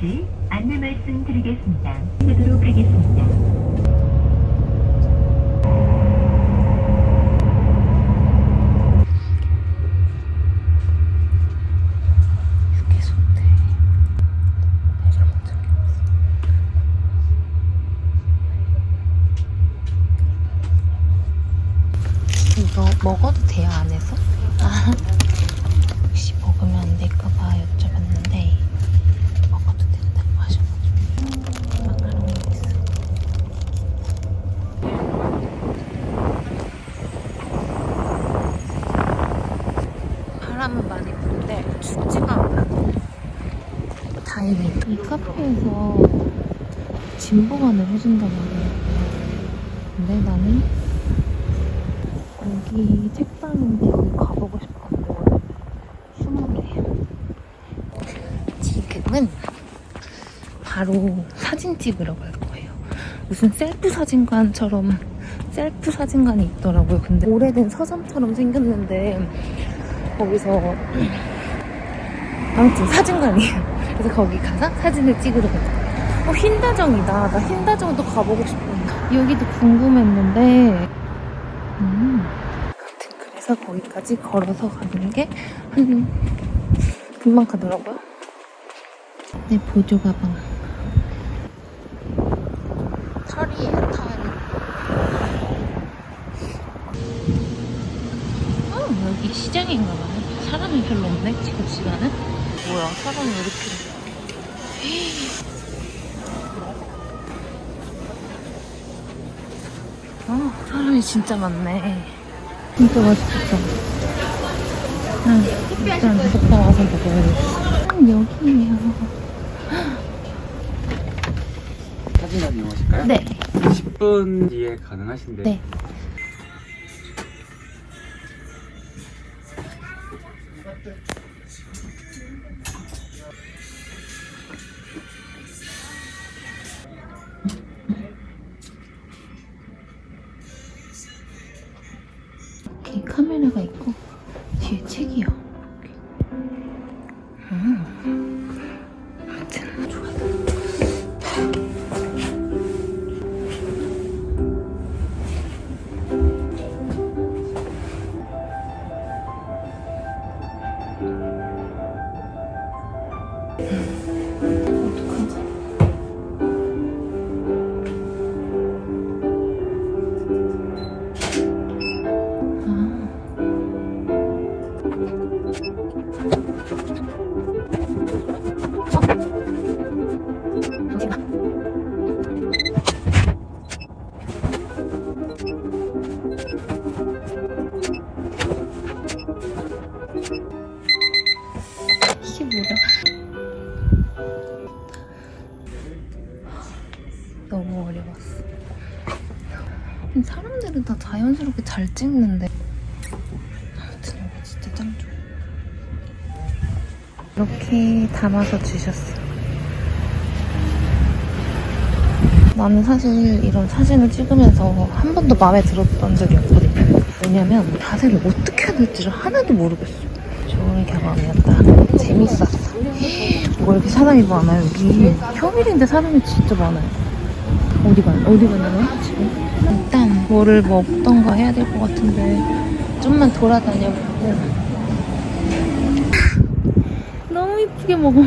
잠시 안내 말씀 드리겠습니다. 하도록 하겠습니다. 휴게소인데 배를 못 찾겠어. 이거 먹어도 돼요 안에서? 아, 혹시 먹으면 안 될까봐 여쭤봤는데 먹어도 된다고 하셔가지고 마카롱이 있어. 바람은 많이 부는데 춥지가 않아. 다행이다. 이 카페에서 진 보관을 해준단 말이야. 근데 나는 여기 책방인데 가보고 싶었는데 휴무래요. 지금은 바로 사진 찍으러 갈 거예요. 무슨 셀프 사진관처럼 셀프 사진관이 있더라고요. 근데 오래된 서점처럼 생겼는데 거기서 아무튼 사진관이에요. 그래서 거기 가서 사진을 찍으러 가요. 어, 흰다정이다. 나 흰다정도 가보고 싶었는데 여기도 궁금했는데 음. 그래서 거기까지 걸어서 가는 게 한 금방 가더라고요. 내 보조 가방. 털이에요, 털. 어, 여기 시장인가 봐요. 사람이 별로 없네, 지금 시간은. 뭐야, 사람이 왜 이렇게. 어, 사람이 진짜 많네. 진짜 맛있겠다. 응, 일단 먹다 와서 먹어야겠어. 음, 여기에요. 사진관 이용하실까요? 네. 10분 뒤에 가능하신데 네. 이렇게 카메라가 있고 뒤에 책이요. 아무튼 여기 진짜 짱 좋아. 이렇게 담아서 주셨어. 나는 사실 이런 사진을 찍으면서 한 번도 마음에 들었던 적이 없거든요. 왜냐면 자세를 어떻게 해야 될지를 하나도 모르겠어. 좋은 경험이었다. 재밌었어. 뭐 이렇게 사람이 많아 여기. 평일인데 사람이 진짜 많아요. 어디 가 어디 가나요 지금? 일단 뭐를 먹던가 해야 될 것 같은데 좀만 돌아다녀 보고. 너무 이쁘게 먹어.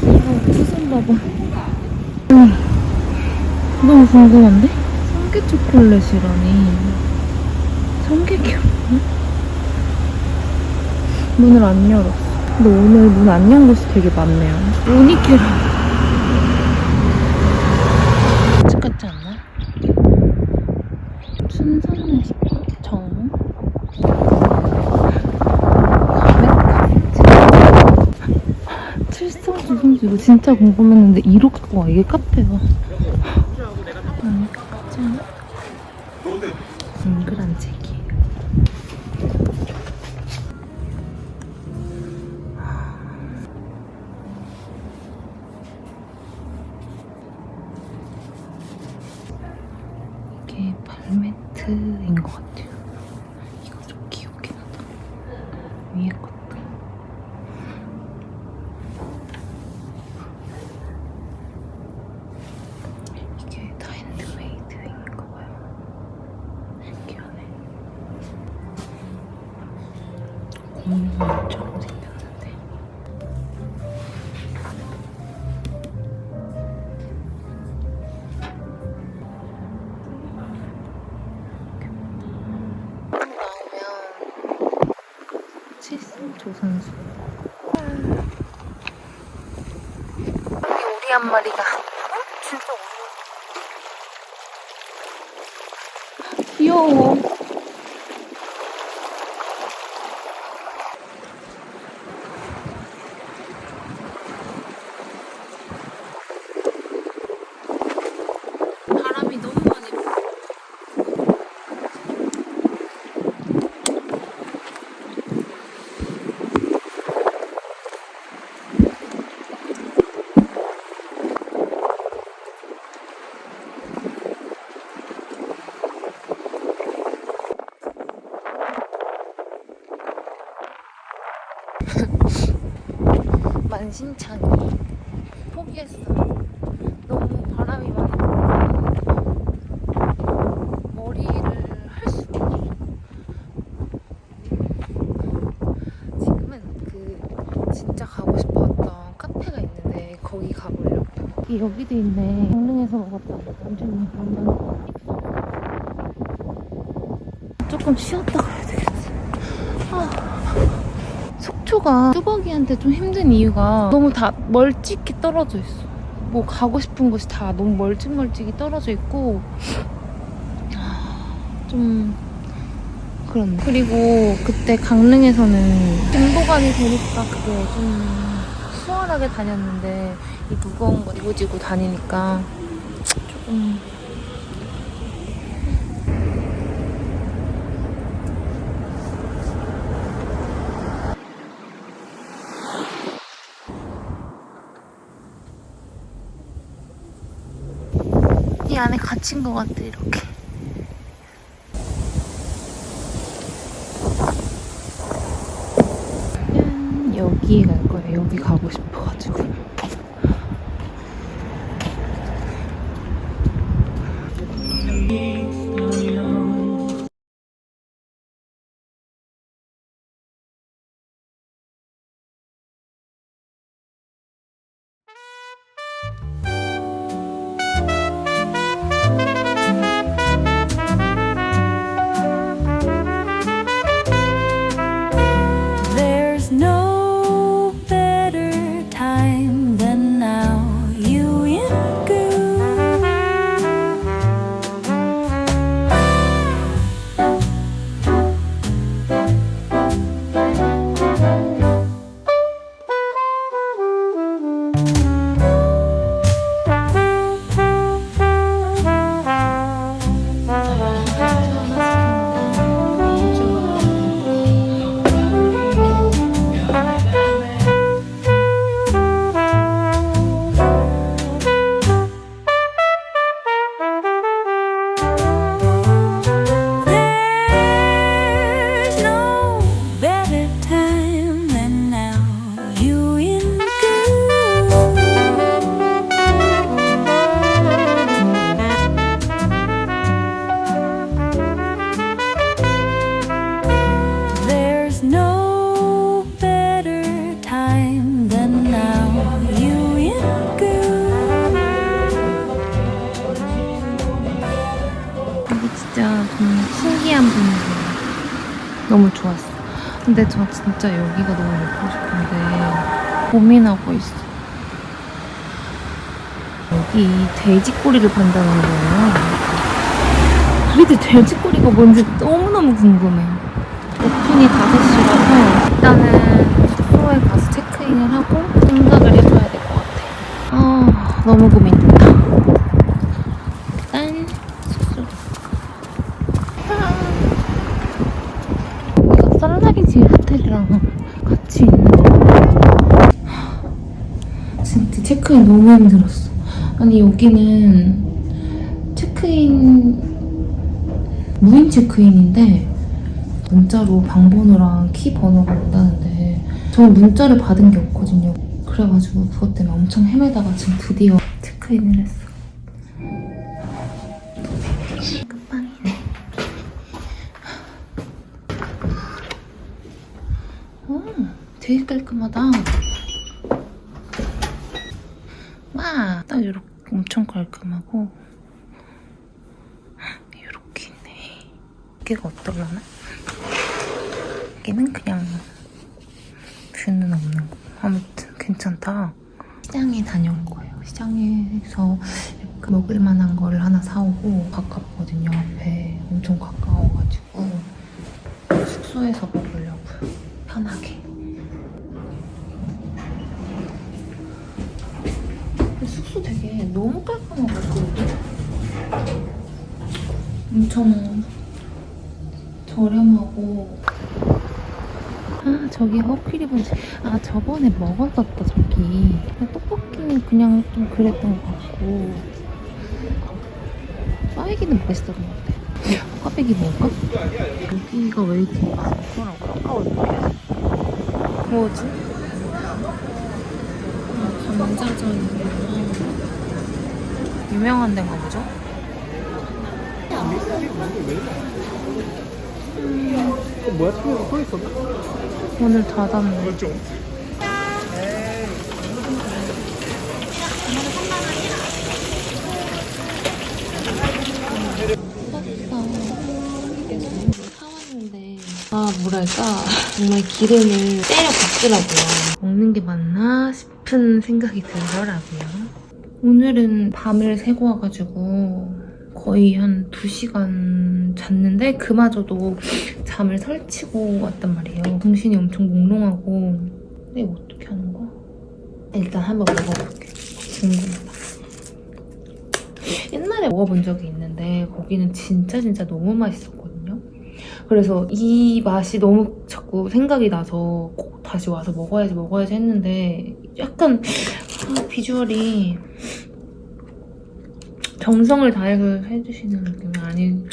귀여워. 무슨 봐봐. 음, 너무 궁금한데? 성게 초콜릿이라니. 성게케 문을 안 열었어. 근데 오늘 문 안 연 곳이 되게 많네요. 우니케라. 집 같지 않나? 순산의 정. 칠성주 선수 이거 진짜 궁금했는데 이렇게 와 이게 카페야. 선수. 여기 오리 한 마리가. 어? 진짜 오리. 귀여워. 바람이 너무 많이 불어. 만 신창이 포기했어. 너무 바람이 많이 불고 머리를 할 수가 없어. 지금은 그 진짜 가고 싶었던 카페가 있는데 거기 가보려고. 이 여기도 있네. 강릉에서 먹었던 완전 그런 조금 쉬었다 가야 되겠어. 아. 속초가 뚜벅이한테 좀 힘든 이유가 너무 다 멀찍이 떨어져 있어. 뭐 가고 싶은 곳이 다 너무 멀찍멀찍이 떨어져 있고 좀 그렇네. 그리고 그때 강릉에서는 중보관이 되니까 그게 좀 수월하게 다녔는데 이 무거운 거 지고지고 다니니까 조금 이 안에 갇힌 것 같아 이렇게. 짠, 여기에 갈 거예요. 여기 가고 싶어 근데 저 진짜 여기가 너무 먹고 싶은데 고민하고 있어. 여기 돼지꼬리를 판다는 거예요. 근데 돼지꼬리가 뭔지 너무너무 궁금해. 오픈이 5시라서 일단은 숙소에 가서 체크인을 하고 생각을 해줘야 될 것 같아. 아, 너무 고민된다. 일단 숙소 여기가 썰라리지 호텔이랑 같이 있는 거. 진짜 체크인 너무 힘들었어. 아니 여기는 체크인 무인 체크인인데 문자로 방 번호랑 키 번호가 온다는데 저는 문자를 받은 게 없거든요. 그래가지고 그것 때문에 엄청 헤매다가 지금 드디어 체크인을 했어. 끝방이네. 오, 되게 깔끔하다. 와, 딱 이렇게 엄청 깔끔하고 이렇게 있네. 여기가 어떨라나? 여기는 그냥 뷰는 없는 거. 아무튼 괜찮다. 시장에 다녀올 거예요. 시장에서 그 먹을 만한 거를 하나 사오고 가깝거든요. 앞에 엄청 가까워가지고 숙소에서 먹으려고요. 편하게. 근데 숙소 되게 너무 깔끔하고 엄청 저렴하고. 아 저기 허퀴리본지 아 저번에 먹었었다 저기. 떡볶이는 그냥 좀 그랬던 것 같고. 꽈배기는 맛있었던 것 같아. 꽈배기 먹을까? 여기가 웨이팅 그거랑 가까울 거야 뭐지? 감자전이구나 유명한 데인가 보죠? 뭐야? 책에서 서 있었나? 오늘 닫았네 사왔는데 아 뭐랄까 정말 기름을 때려 박더라고요 먹는 게 맞나 싶은 생각이 들더라고요 오늘은 밤을 새고 와가지고 거의 한 2시간 잤는데 그마저도 잠을 설치고 왔단 말이에요 정신이 엄청 몽롱하고 근데 이거 어떻게 하는 거야? 일단 한번 먹어볼게 궁금하다 옛날에 먹어본 적이 있는데 거기는 진짜 진짜 너무 맛있었거든요. 그래서 이 맛이 너무 자꾸 생각이 나서 꼭 다시 와서 먹어야지 먹어야지 했는데 약간 아, 비주얼이 정성을 다해서 해주시는 느낌이 아닌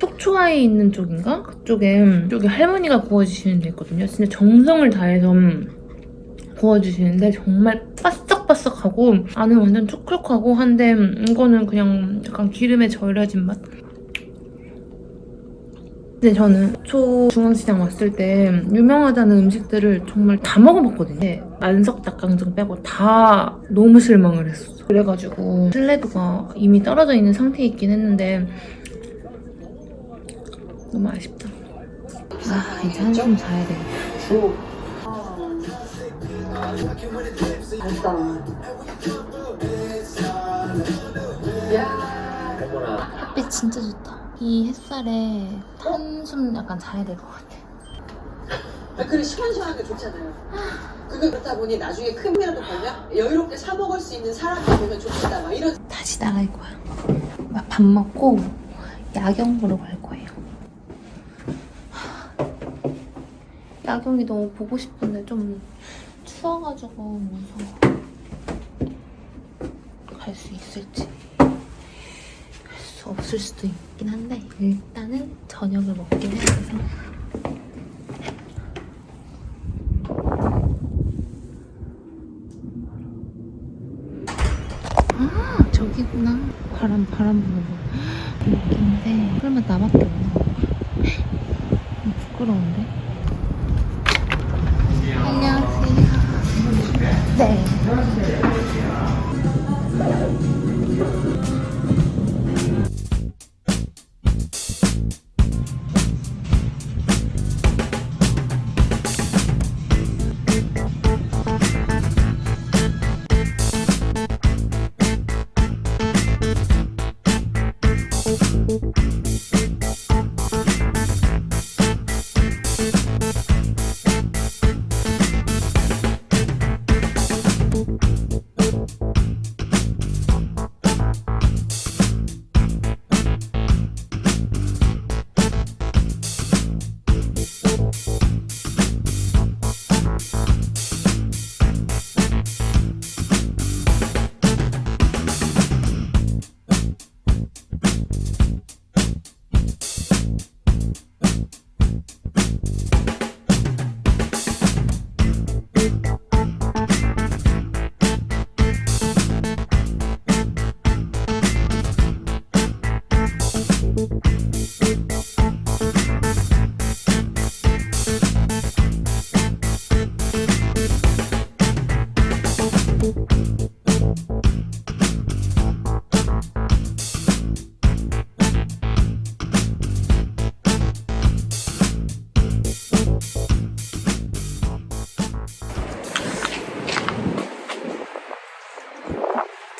속초아에 있는 쪽인가? 그쪽에 쪽에 할머니가 구워주시는 데 있거든요. 진짜 정성을 다해서 구워주시는데 정말 바싹바싹하고 안은 완전 촉촉하고 한데 이거는 그냥 약간 기름에 절여진 맛? 근데 저는 초 중앙시장 왔을 때 유명하다는 음식들을 정말 다 먹어봤거든요. 안석 닭강정 빼고 다 너무 실망을 했었어. 그래가지고 신뢰도가 이미 떨어져 있는 상태에 있긴 했는데 너무 아쉽다. 아 이제 한숨 자야 되겠다. 햇빛 진짜 좋다. 이 햇살에 한숨 약간 자야 될 것 같아. 아, 그래 시원시원하게 좋잖아요. 그게 그렇다 보니 나중에 큰이라도 걸면 여유롭게 사 먹을 수 있는 사람이 되면 좋겠다 막 이런 다시 나갈 거야. 막 밥 먹고 야경 보러 갈 거예요. 야경이 너무 보고 싶은데 좀 추워가지고 무서워. 갈 수 있을지. 없을 수도 있긴 한데 일단은 저녁을 먹긴 해야 돼서. 아 저기구나. 바람 바람 부는 거 여기인데 설마 나밖에 없나? 음, 부끄러운데? 안녕하세요. 네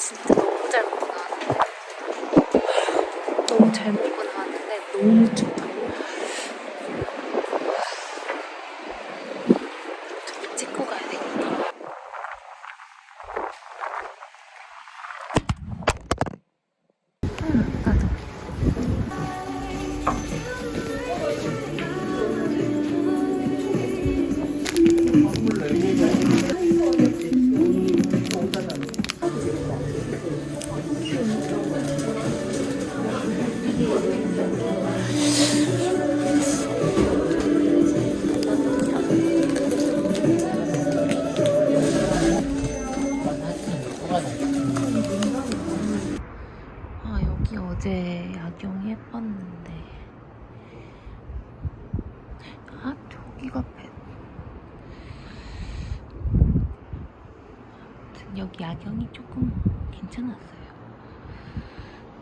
진짜 너무 잘 먹고 나왔는데. 너무 잘 먹고 나왔는데 너무 춥다.